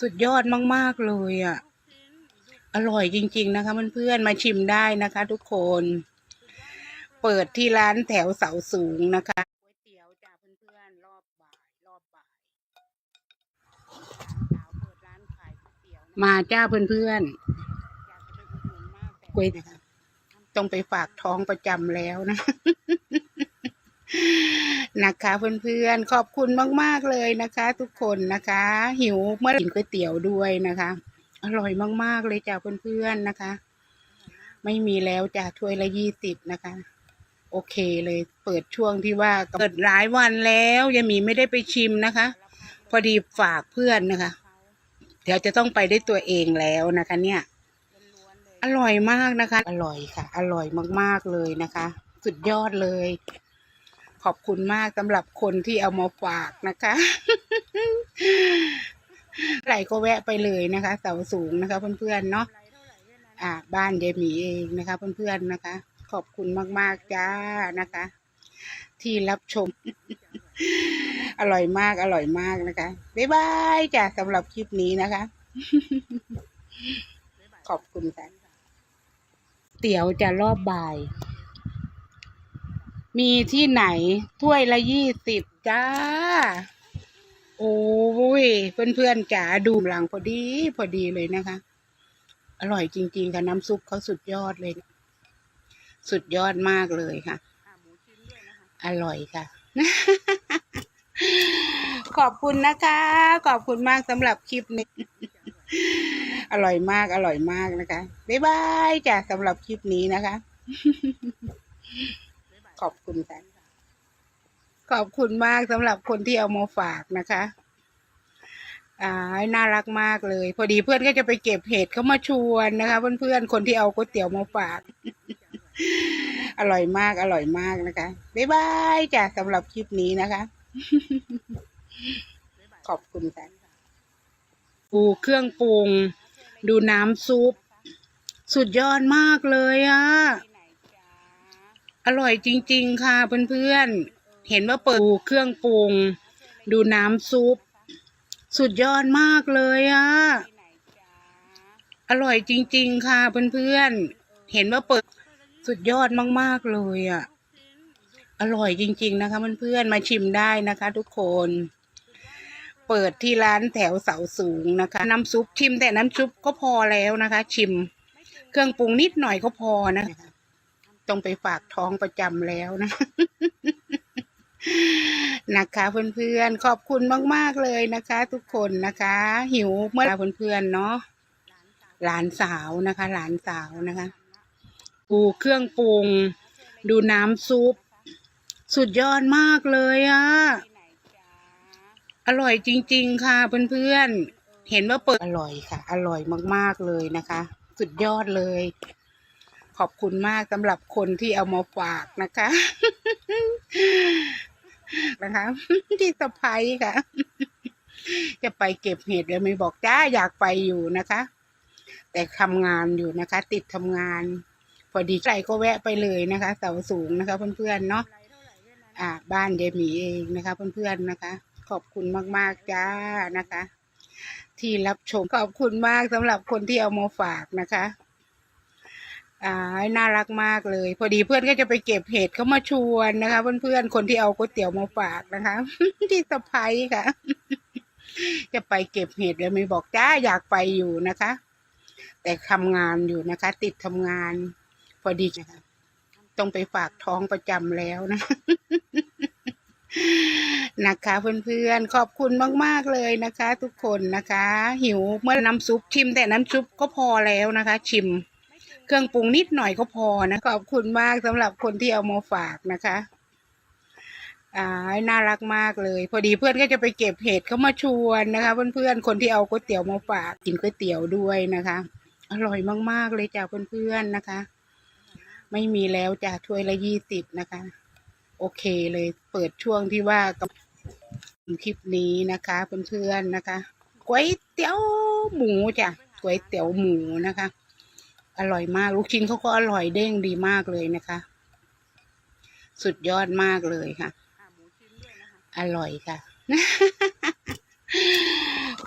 สุดยอดมาก ๆ เลยอะ อร่อยจริง ๆ นะคะเพื่อนๆมาชิมได้นะคะ ทุกคน เปิดที่ร้านแถวเสาสูงนะคะก๋วยเตี๋ยวจ้าเพื่อนๆรอบบ่ายรอบบ่ายสาวเปิดร้านขายก๋วยเตี๋ยวมาจ้าเพื่อนๆก๋วยนะคะต้องไปฝากท้องประจำแล้วนะ นะคะเพื่อนๆขอบคุณมากๆเลยนะคะ ทุกคนนะคะ หิวเมื่อกินก๋วยเตี๋ยวด้วยนะคะ อร่อยมากๆเลยจ้าเพื่อนๆนะคะ ไม่มีแล้วจ้าถ้วยละยี่สิบนะคะ โอเคเลยเปิดช่วงที่ว่าเปิดหลายวันแล้วยังมีไม่ได้ไปชิมนะคะ พอดีฝากเพื่อนนะคะ เดี๋ยวจะต้องไปได้ตัวเองแล้วนะคะ เนี่ยอร่อยมากนะคะ อร่อยค่ะ อร่อยมากๆเลยนะคะ สุดยอดเลย ขอบคุณมากสำหรับคนที่เอามาฝากนะคะไหลก็แวะไปเลยนะคะ เสาสูงนะคะ เพื่อนๆเนาะอ่า บ้านยายหมีเองนะคะ เพื่อนๆนะคะ ขอบคุณมากๆจ้านะคะ ที่รับชม อร่อยมากอร่อยมากนะคะบ๊ายบายจ้ะสำหรับคลิปนี้นะคะ ขอบคุณค่ะเตี๋ยวจะรอบบ่าย มีที่ไหนถ้วยละยี่สิบจ้า โอ้ยเพื่อนๆจ๋าดูหลังพอดีพอดีเลยนะคะ อร่อยจริงๆค่ะน้ำซุปเขาสุดยอดเลย สุดยอดมากเลยค่ะ อร่อยค่ะ ขอบคุณนะคะ ขอบคุณมากสำหรับคลิปนี้ อร่อยมากอร่อยมากนะคะ บ๊ายบายจ้ะสำหรับคลิปนี้นะคะ ขอบคุณค่ะขอบคุณมากสำหรับคนที่เอามาฝากนะคะอ่าน่ารักมากเลย พอดีเพื่อนก็จะไปเก็บเห็ดเขามาชวนนะคะเพื่อนๆคนที่เอาก๋วยเตี๋ยวมาฝาก อร่อยมาก อร่อยมากนะคะบ๊ายบายจ้ะสำหรับคลิปนี้นะคะ ขอบคุณค่ะปูเครื่องปรุง ดูน้ำซุป สุดยอดมากเลยอะ อร่อยจริง ๆ ค่ะเพื่อนๆ เห็นว่าเปิดปูเครื่องปรุง ดูน้ำซุป สุดยอดมากเลยอะ อร่อยจริง ๆ ค่ะเพื่อนๆ เห็นว่าเปิดสุดยอดมากๆเลยอะอร่อยจริง ๆ นะคะเพื่อนๆ มาชิมได้นะคะ ทุกคน เปิดที่ร้านแถวเสาสูงนะคะ น้ำซุปชิมแต่น้ำซุปก็พอแล้วนะคะ ชิม เครื่องปรุงนิดหน่อยก็พอนะคะ ต้องไปฝากท้องประจำแล้วนะนะคะเพื่อนๆขอบคุณมากๆเลยนะคะ ทุกคนนะคะ หิวเมื่อเพื่อนๆเนาะหลานสาวนะคะ หลานสาวนะคะปูเครื่องปรุง ดูน้ำซุป สุดยอดมากเลยอะอร่อยจริง ๆ ค่ะเพื่อนๆเห็นว่าเปิดอร่อยค่ะ อร่อยมากๆเลยนะคะ สุดยอดเลย ขอบคุณมากสำหรับคนที่เอามาฝากนะคะ นะคะ ที่สะพายค่ะ จะไปเก็บเห็ดแล้วไม่บอกจ้าอยากไปอยู่นะคะ แต่ทำงานอยู่นะคะ ติดทำงาน พอดีใจก็แวะไปเลยนะคะเสาสูงนะคะ เพื่อนๆเนาะอ่า บ้านยายหมีเองนะคะ เพื่อนๆนะคะ ขอบคุณมากๆจ้านะคะ ที่รับชมขอบคุณมากสำหรับคนที่เอามาฝากนะคะ อ่าน่ารักมากเลย พอดีเพื่อนก็จะไปเก็บเห็ดเขามาชวนนะคะ เพื่อนๆคนที่เอาก๋วยเตี๋ยวมาฝากนะคะ ที่สะพายค่ะ จะไปเก็บเห็ดแล้วไม่บอกจ้าอยากไปอยู่นะคะ แต่ทำงานอยู่นะคะ ติดทำงาน พอดีนะคะต้องไปฝากท้องประจำแล้วนะนะคะเพื่อนๆขอบคุณมากๆเลยนะคะ ทุกคนนะคะ หิวเมื่อน้ำซุปชิมแต่น้ำซุปก็พอแล้วนะคะ ชิม เครื่องปรุงนิดหน่อยก็พอนะขอบคุณมากสำหรับคนที่เอามาฝากนะคะอ่าน่ารักมากเลย พอดีเพื่อนก็จะไปเก็บเห็ดเขามาชวนนะคะ เพื่อนๆคนที่เอาก๋วยเตี๋ยวมาฝากกินก๋วยเตี๋ยวด้วยนะคะ อร่อยมากๆเลยจ้าเพื่อนๆนะคะ ไม่มีแล้วจ้าถ้วยละยี่สิบนะคะ โอเคเลยเปิดช่วงที่ว่ากับคลิปนี้นะคะเพื่อนๆนะคะก๋วยเตี๋ยวหมูจ้ะก๋วยเตี๋ยวหมูนะคะ อร่อยมาก ลูกชิ้นเขาก็อร่อยเด้งดีมากเลยนะคะ สุดยอดมากเลยค่ะ อร่อยค่ะ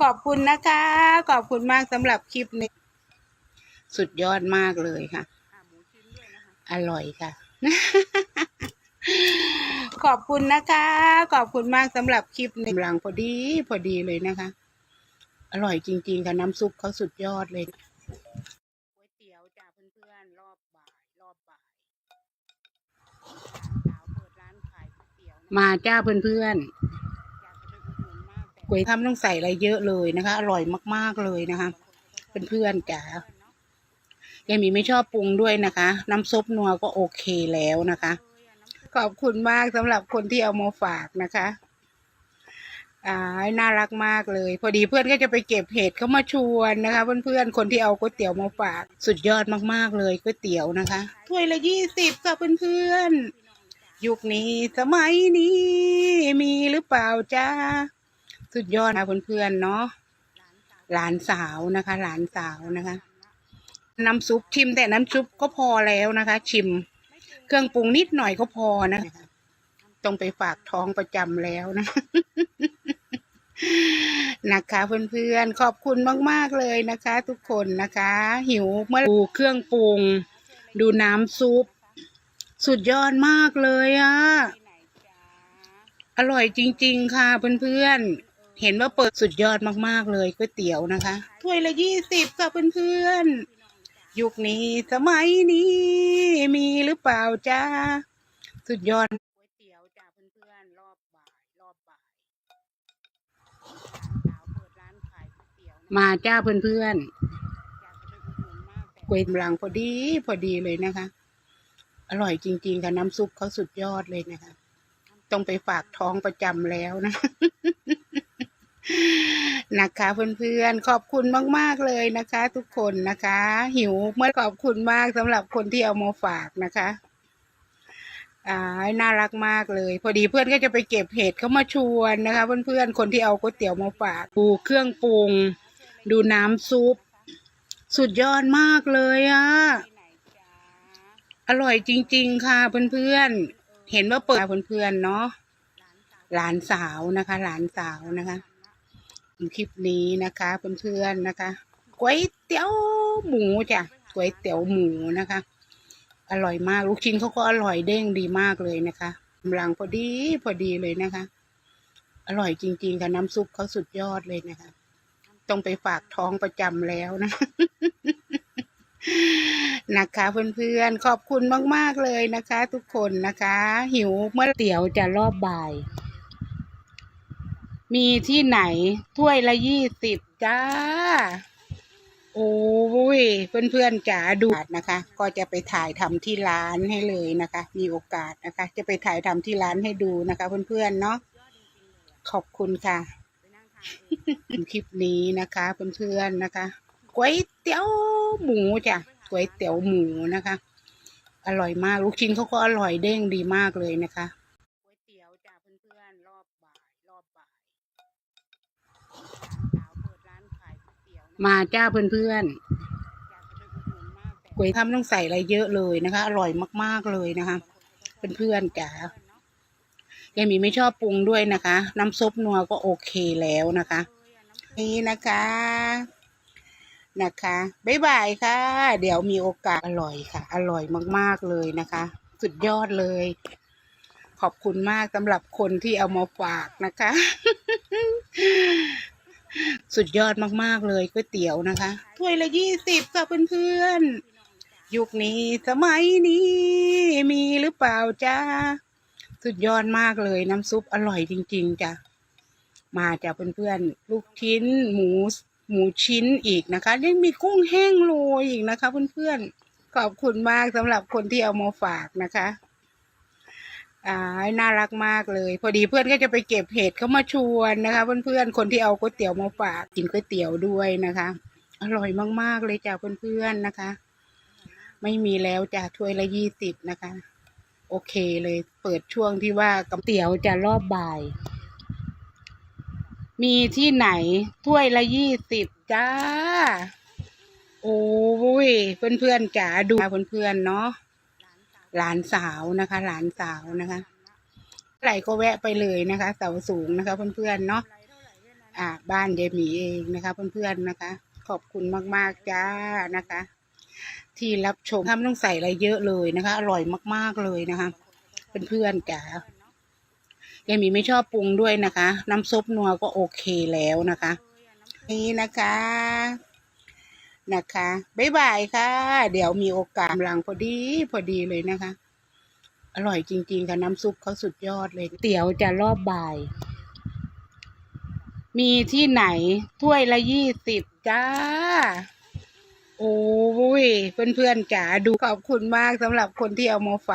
ขอบคุณนะคะ ขอบคุณมากสำหรับคลิปนี้ สุดยอดมากเลยค่ะ อร่อยค่ะ ขอบคุณนะคะ ขอบคุณมากสำหรับคลิปนี้กำลังพอดี พอดีเลยนะคะ อร่อยจริงๆค่ะน้ำซุปเขาสุดยอดเลยาเพื่อนๆรอบบ่ายรอบบ่ายสาวเปิดร้านขายก๋วยเตี๋ยวมาจ้าเพื่อนๆก๋วยทำต้องใส่อะไรเยอะเลยนะคะ อร่อยมากๆเลยนะคะเพื่อนๆจ๋ายายหมีไม่ชอบปรุงด้วยนะคะ น้ำซุปนัวก็โอเคแล้วนะคะ ขอบคุณมากสำหรับคนที่เอามาฝากนะคะ อ่าน่ารักมากเลย พอดีเพื่อนก็จะไปเก็บเห็ดเขามาชวนนะคะ เพื่อนๆคนที่เอาก๋วยเตี๋ยวมาฝากสุดยอดมากๆเลยก๋วยเตี๋ยวนะคะถ้วยละยี่สิบค่ะเพื่อนๆยุคนี้สมัยนี้มีหรือเปล่าจ้าสุดยอดนะเพื่อนๆเนาะหลานสาวนะคะ หลานสาวนะคะ น้ำซุปชิมแต่น้ำซุปก็พอแล้วนะคะ ชิม เครื่องปรุงนิดหน่อยก็พอนะคะต้องไปฝากท้องประจำแล้วนะ นะคะเพื่อนๆขอบคุณมากๆเลยนะคะ ทุกคนนะคะ หิวเมื่อดูเครื่องปรุง ดูน้ำซุป สุดยอดมากเลยอะอร่อยจริง ๆ ค่ะเพื่อนๆเห็นว่าเปิดสุดยอดมากๆเลยก๋วยเตี๋ยวนะคะ ถ้วยละยี่สิบค่ะเพื่อนๆยุคนี้สมัยนี้มีหรือเปล่าจ้าสุดยอดก๋วยเตี๋ยวจ้าเพื่อนๆรอบบ่ายรอบบ่ายสาวเปิดร้านขายก๋วยเตี๋ยว มาจ้าเพื่อนๆก๋วยกำลังพอดีพอดีเลยนะคะ อร่อยจริง ๆ ค่ะ น้ำซุปเขาสุดยอดเลยนะคะ ต้องไปฝากท้องประจำแล้วนะนะคะเพื่อนๆ ขอบคุณมากๆเลยนะคะ ทุกคนนะคะ หิวเมื่อขอบคุณมากสำหรับคนที่เอามาฝากนะคะอ่าน่ารักมากเลย พอดีเพื่อนก็จะไปเก็บเห็ดเขามาชวนนะคะ เพื่อนๆ คนที่เอาก๋วยเตี๋ยวมาฝากดูเครื่องปรุง ดูน้ำซุป สุดยอดมากเลยอะอร่อยจริง ๆ ค่ะเพื่อนๆ เห็นว่าเปิดเพื่อนๆเนาะหลานสาวนะคะ หลานสาวนะคะคลิปนี้นะคะเพื่อนๆนะคะก๋วยเตี๋ยวหมูจ้ะก๋วยเตี๋ยวหมูนะคะ อร่อยมากลูกชิ้นเขาก็อร่อยเด้งดีมากเลยนะคะกำลังพอดีพอดีเลยนะคะ อร่อยจริง ๆค่ะน้ำซุปเขาสุดยอดเลยนะคะ ต้องไปฝากท้องประจำแล้วนะนะคะ เพื่อนๆ ขอบคุณมากๆเลยนะคะ ทุกคนนะคะ หิวเมื่อเตี๋ยวจะรอบบ่าย มีที่ไหนถ้วยละยี่สิบจ้า โอ้ยเพื่อนๆจ๋าดูนะคะ ก็จะไปถ่ายทำที่ร้านให้เลยนะคะ มีโอกาสนะคะ จะไปถ่ายทำที่ร้านให้ดูนะคะ เพื่อนๆเนาะขอบคุณค่ะ คลิปนี้นะคะ เพื่อนๆนะคะก๋วยเตี๋ยวหมูจ้ะก๋วยเตี๋ยวหมูนะคะ อร่อยมากลูกชิ้นเขาก็อร่อยเด้งดีมากเลยนะคะก๋วยเตี๋ยวจ้ะเพื่อนๆรอบบ่ายรอบบ่ายมาจ้าเพื่อนๆก๋วยทำต้องใส่อะไรเยอะเลยนะคะ อร่อยมากๆเลยนะคะ เพื่อนๆจ๋า ยายหมีไม่ชอบปรุงด้วยนะคะ น้ำซุปนัวก็โอเคแล้วนะคะ นี่นะคะนะคะบ๊ายบายค่ะ เดี๋ยวมีโอกาสอร่อยค่ะ อร่อยมากๆเลยนะคะ สุดยอดเลย ขอบคุณมากสำหรับคนที่เอามาฝากนะคะ สุดยอดมากๆเลยก๋วยเตี๋ยวนะคะ ถ้วยละยี่สิบค่ะเพื่อนๆยุคนี้สมัยนี้มีหรือเปล่าจ้า สุดยอดมากเลยน้ำซุปอร่อยจริง ๆจ้ะมาจากเพื่อนๆลูกชิ้น หมูหมูชิ้นอีกนะคะยังมีกุ้งแห้งโรยอีกนะคะ เพื่อนๆขอบคุณมากสำหรับคนที่เอามาฝากนะคะอ่าน่ารักมากเลย พอดีเพื่อนก็จะไปเก็บเห็ดเขามาชวนนะคะ เพื่อนๆคนที่เอาก๋วยเตี๋ยวมาฝากกินก๋วยเตี๋ยวด้วยนะคะ อร่อยมากๆเลยจ้ะเพื่อนๆนะคะ ไม่มีแล้วจ้ะถ้วยละยี่สิบนะคะ โอเคเลยเปิดช่วงที่ว่าก๋วยเตี๋ยวจะรอบบ่าย มีที่ไหนถ้วยละยี่สิบจ้า โอ้ยเพื่อนๆจ๋าดูเพื่อนๆเนาะหลานสาวนะคะ หลานสาวนะคะไหลก็แวะไปเลยนะคะเสาสูงนะคะ เพื่อนๆเนาะอ่า บ้านยายหมีเองนะคะ เพื่อนๆนะคะ ขอบคุณมากๆจ้านะคะ ที่รับชมทำต้องใส่อะไรเยอะเลยนะคะ อร่อยมากๆเลยนะคะเพื่อนๆจ๋ายายมีไม่ชอบปรุงด้วยนะคะ น้ำซุปนัวก็โอเคแล้วนะคะ นี่นะคะนะคะบ๊ายบายค่ะ เดี๋ยวมีโอกาสกำลังพอดีพอดีเลยนะคะ อร่อยจริง ๆ ค่ะ น้ำซุปเขาสุดยอดเลย เตี๋ยวจะรอบบ่าย มีที่ไหนถ้วยละยี่สิบจ้า โอ้ยเพื่อนๆจ๋าดูขอบคุณมากสำหรับคนที่เอามาฝาก